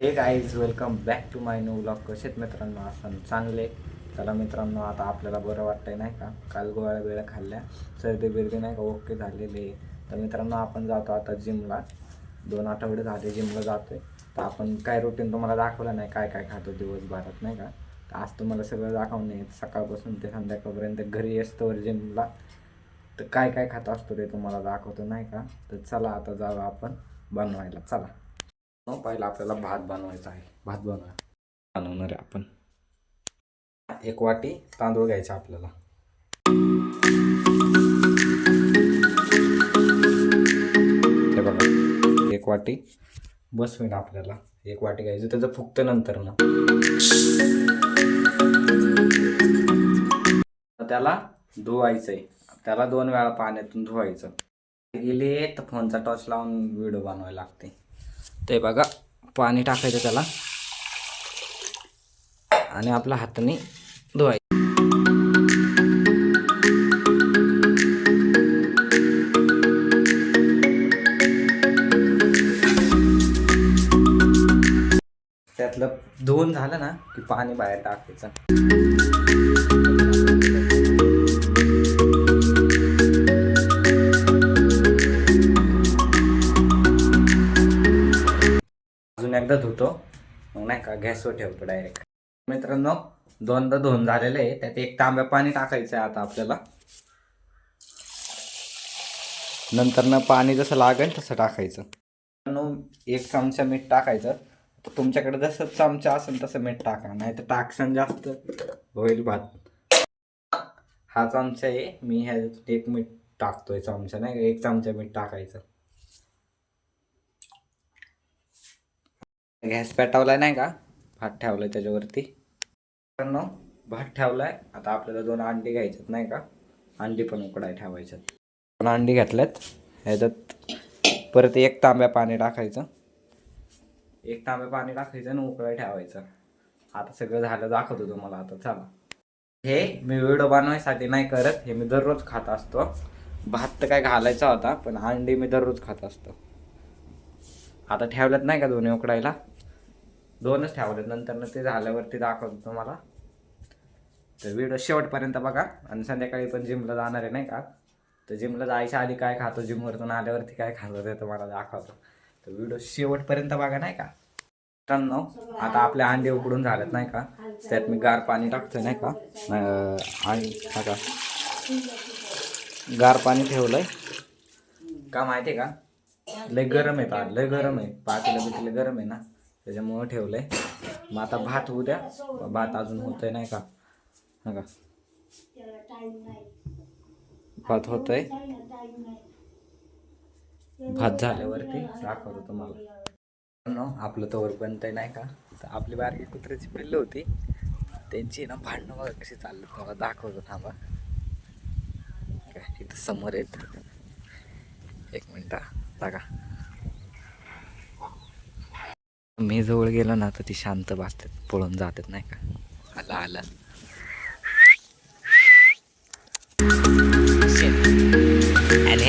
Hey guys welcome back to my new blog कसेत मित्रांनो? असं चांगले. चला मित्रांनो आता आपल्याला बरं वाटतंय नाही का? काल गोळ्या वेळा खाल्ल्या. सर्दी बिर्दी नाही का? ओके झालेले तर मित्रांनो आपण जातो आता जिमला. दोन आठवडे झाले जिमला जातोय. तर आपण काय रुटीन तुम्हाला दाखवलं नाही? काय काय खातो दिवसभरात नाही का? तर आज तुम्हाला सगळं दाखवून आहे. सकाळपासून ते संध्याकाळपर्यंत घरी असतोवर जिमला. तर काय काय खात असतो ते तुम्हाला दाखवतो नाही का? तर चला आता जाऊ आपण बनवायला. चला. हो, पहिला आपल्याला भात बनवायचा आहे. भात बनवा. बनवणार आहे आपण. एक वाटी तांदूळ घ्यायचा आपल्याला. हे बघा एक वाटी बस होईल आपल्याला. एक वाटी घ्यायचं त्याचं फुकतं नंतर ना. त्याला धुवायचंय. त्याला दोन वेळा पाण्यातून धुवायचं. गेले तर फोनचा टॉर्च लावून व्हिडिओ बनवायला लागते. ते बघा पाणी टाकायचं त्याला. आणि आपल्या हाताने धुवायचं. त्यातलं धुवून झालं ना की पाणी बाहेर टाकायचं. एकदा धुतो मग नाही का गॅसवर ठेवतो डायरेक्ट मित्रांनो दोनदा धुवून झालेलं आहे. त्यात एक तांब्या पाणी टाकायचं आहे आता आपल्याला. नंतर ना पाणी जसं लागेल तसं टाकायचं. एक चमचा मीठ टाकायचं. तुमच्याकडे जसं चमचा असेल तसं मीठ टाका. नाही तर टाकसन जास्त होईल भात. हा चमचा आहे. मी ह्या एक मीठ टाकतोय चमचा. नाही का एक चमचा मीठ टाकायचं. गॅस पेटवलाय नाही का? भात ठेवलाय त्याच्यावरती. मित्रांनो भात ठेवलाय. आता आपल्याला दोन अंडी घ्यायच्यात नाही का? अंडी पण उकडाय ठेवायच्यात. दोन अंडी घेतल्यात. ह्याच्यात परत एक तांब्या पाणी टाकायचं. एक तांब्या पाणी टाकायचं आणि उकळाय ठेवायचं. आता सगळं झालं दाखवतो तुम्हाला आता. चला. हे मी व्हिडिओ बनवायसाठी नाही करत. हे मी दररोज खात असतो. भात तर काय घालायचा होता पण अंडी मी दररोज खात असतो. आता ठेवल्यात नाही का दोन्ही उकडायला? दोनच ठेवलेत. नंतर ना ते झाल्यावरती दाखवतो तुम्हाला. तर व्हिडिओ शेवटपर्यंत बघा. आणि संध्याकाळी पण जिमला जाणार आहे नाही का? तर जिमला जायच्या आधी काय खातो? जिमवरतून आल्यावरती काय खातो ते तुम्हाला दाखवतो. तर व्हिडिओ शेवटपर्यंत बघा नाही का? मित्रांनो आता आपले अंडे उकडून झालेत नाही का? त्यात मी गार पाणी टाकतोय नाही का? आणि का गार पाणी ठेवलंय. का माहिती आहे का? लय गरम आहे पा लय गरम आहे. पातेलं बितेलं गरम आहे ना? त्याच्यामुळं ठेवलं आहे मग आता भात होऊ द्या. भात अजून होत आहे नाही का? हा का? भात आहे भात झाल्यावरती दाखवतो तुम्हाला. आपलं तवर आहे नाही का? तर आपली बारकी कुत्र्याची पिल्लं होती. त्यांची ना भांडणं बघा कशी चाललं तुम्हाला दाखवतो थांबा. काय इथं समोर येत एक मिनटा बघा. मी जवळ गेलो ना तर ती शांत बसतात पळून जातात नाही का? आला आला. आणि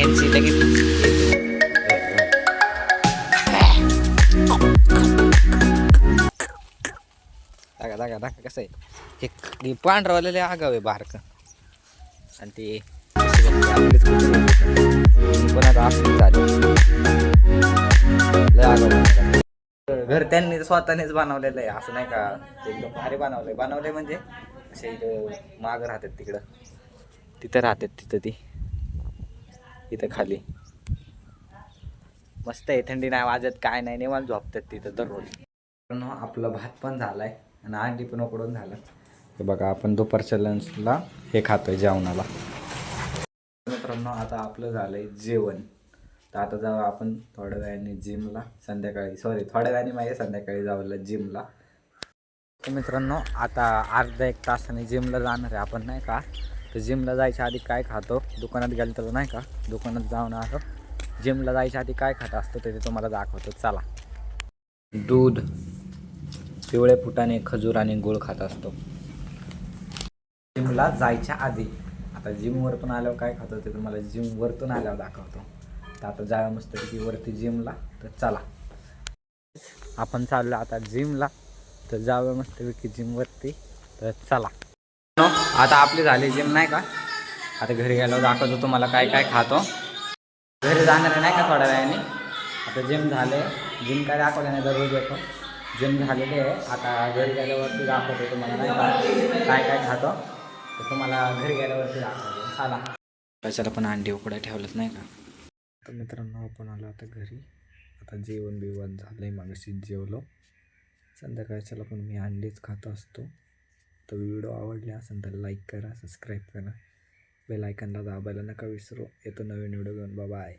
दागा दागा दागा कसं आहे? हे हे पांढरवालेले आगाव आहे बारक. आणि ते स्वतःनेच बनवलेलं आहे असं नाही का? एकदम भारी बनवलंय. बनवलंय म्हणजे असे इथं मागं राहतात तिकडं. तिथं राहतात तिथं ती. इथं खाली. मस्त आहे थंडी नाही वाजत काय नाही निवांत झोपतात तिथं दररोज. पण आपलं भात पण झालाय आणि अंडी पण उकडून झालं. हे बघा आपण दुपारच्या लंचला हे खातोय जेवणाला. मित्रांनो आता आपलं झालंय जेवण. तर आता जाऊ आपण थोड्या वेळाने जिमला संध्याकाळी सॉरी थोड्या वेळाने माहिती संध्याकाळी जाऊला जिमला तर मित्रांनो आता अर्धा एक तासाने जिमला जाणार आहे आपण नाही का? तर जिमला जायच्या आधी काय खातो? दुकानात गेलं तर नाही का? दुकानात जाऊन आलो. जिमला जायच्या आधी काय खात असतो ते तुम्हाला दाखवतो. चला. दूध पिवळे फुटाने खजूर आणि गुळ खात असतो. जिमला जायच्या आधी. आता जिमवरतून आल्यावर काय खातो ते तुम्हाला जिमवरतून आल्यावर दाखवतो. तर आता जाव्या मस्त वरती जिमला तर चला. आपण चाललो आता जिमला तर जाऊया मस्तपैकी जिमवरती तर चला. आता आपली झाली जिम नाही का? आता घरी गेलो दाखवतो तुम्हाला काय काय खातो. घरी जाणार नाही का थोड्या वेळाने? आता जिम झाले जिम काय दाखवलं नाही दररोज येतो जिम झालेले आहे. आता घरी गेल्यावरती दाखवतो तुम्हाला नाही का? काय काय खातो. तर तुम्हाला घरी गेल्यावरती दाखवतो. चला. कशाला पण अंडी उकडं ठेवलंच नाही का? तर मित्रांनो आपण आलो आता घरी. आता जेवण बिवण झालं आहे मागशीच जेवलो संध्याकाळच्याला पण मी अंडीच खात असतो. तर व्हिडिओ आवडले असेल तर लाईक करा सबस्क्राईब करा. बेल आयकनला दाबायला नका विसरू. येतो नवीन व्हिडिओ घेऊन. बाबा आहे